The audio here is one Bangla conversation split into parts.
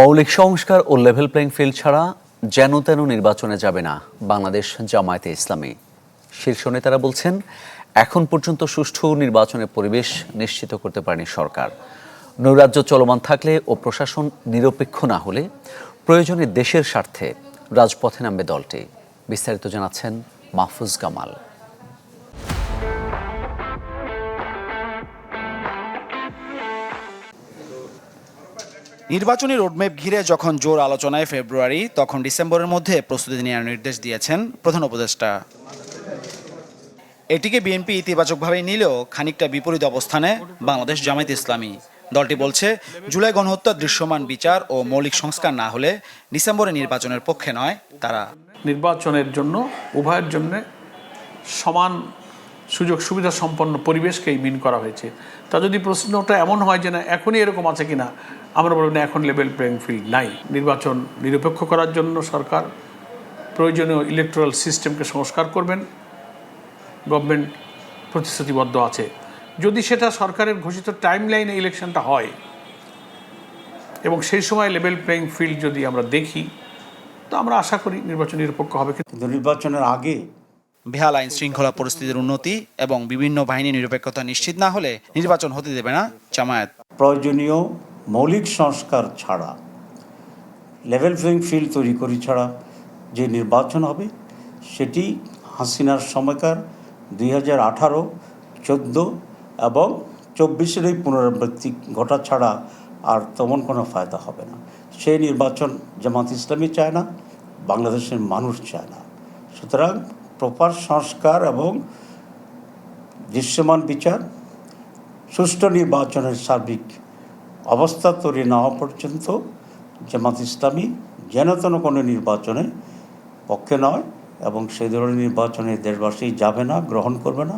মৌলিক সংস্কার ও লেভেল প্লেইং ফিল্ড ছাড়া যেন তেন নির্বাচনে যাবে না বাংলাদেশ জামায়াতে ইসলামী। শীর্ষ নেতারা বলছেন, এখন পর্যন্ত সুষ্ঠু নির্বাচনের পরিবেশ নিশ্চিত করতে পারেনি সরকার। নৈরাজ্য চলমান থাকলে ও প্রশাসন নিরপেক্ষ না হলে প্রয়োজনে দেশের স্বার্থে রাজপথে নামবে দলটি। বিস্তারিত জানাচ্ছেন মাহফুজ কামাল। নির্বাচনী রোডম্যাপ ঘিরে যখন জোর আলোচনায় ফেব্রুয়ারি, তখন ডিসেম্বরের মধ্যে প্রস্তুতি নেওয়ার নির্দেশ দিয়েছেন প্রধান উপদেষ্টা। এটিকে বিএনপি ইতিবাচকভাবে নিলেও খানিকটা বিপরীত অবস্থানে বাংলাদেশ জামায়াত ইসলামী। দলটি বলছে, জুলাই গণহত্যার দৃশ্যমান বিচার ও মৌলিক সংস্কার না হলে ডিসেম্বরে নির্বাচনের পক্ষে নয় তারা। নির্বাচনের জন্য উভয়ের জন্য সমান সুযোগ সুবিধা সম্পন্ন পরিবেশকেই মিন করা হয়েছে। তা যদি প্রশ্নটা এমন হয় যে না, এখনই এরকম আছে কিনা, আমরা বলব না, এখন লেভেল প্লেইং ফিল্ড নাই। নির্বাচন নিরপেক্ষ করার জন্য সরকার প্রয়োজনীয় ইলেকট্রাল সিস্টেমকে সংস্কার করবেন। গভর্নমেন্ট প্রতিশ্রুতিবদ্ধ আছে। যদি সেটা সরকারের ঘোষিত টাইম লাইনে ইলেকশনটা হয়, এবং সেই সময় লেভেল প্লেইং ফিল্ড যদি আমরা দেখি, তো আমরা আশা করি নির্বাচন নিরপেক্ষ হবে। কিন্তু নির্বাচনের আগে বেহাল আইন শৃঙ্খলা পরিস্থিতির উন্নতি এবং বিভিন্ন বাহিনী নিরপেক্ষতা নিশ্চিত না হলে নির্বাচন হতে দেবে না জামায়াত। প্রয়োজনীয় মৌলিক সংস্কার ছাড়া লেভেল প্লেইং ফিল্ড তৈরি করি ছাড়া যে নির্বাচন হবে, সেটি হাসিনার সময়কার দুই হাজার আঠারো, চোদ্দ এবং চব্বিশের এই পুনরাবৃত্তি ঘটা ছাড়া আর তেমন কোনো ফায়দা হবে না। সেই নির্বাচন জামাত ইসলামী চায় না, বাংলাদেশের মানুষ চায় না। সুতরাং প্রপার সংস্কার এবং দৃশ্যমান বিচার, সুষ্ঠু নির্বাচনের সার্বিক অবস্থা তৈরি না হওয়া পর্যন্ত জামাত ইসলামী যেন তেন কোনো নির্বাচনে পক্ষে নয় এবং সেই ধরনের নির্বাচনে দেশবাসী যাবে না, গ্রহণ করবে না।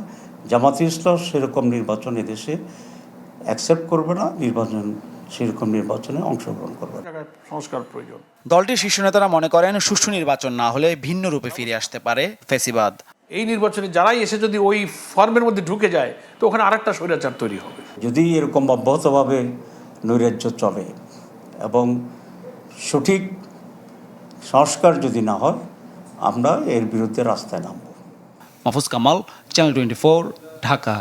জামাত ইসলাম সেরকম নির্বাচন দেশে অ্যাকসেপ্ট করবে না, নির্বাচন সেরকম নির্বাচনে অংশগ্রহণ করবে সংস্কার প্রয়োজন। দলটির শীর্ষ নেতারা মনে করেন সুষ্ঠু নির্বাচন না হলে ভিন্ন রূপে ফিরে আসতে পারে ফেসিবাদ। এই নির্বাচনে যারাই এসে যদি ওই ফর্মের মধ্যে ঢুকে যায় তো ওখানে আরেকটা স্বৈরাচার তৈরি হবে। যদি এরকম অব্যাহতভাবে নৈরাজ্য চলে এবং সঠিক সংস্কার যদি না হয় আমরা এর বিরুদ্ধে রাস্তায় নামব। Mahfuz Kamal channel twenty Dhaka.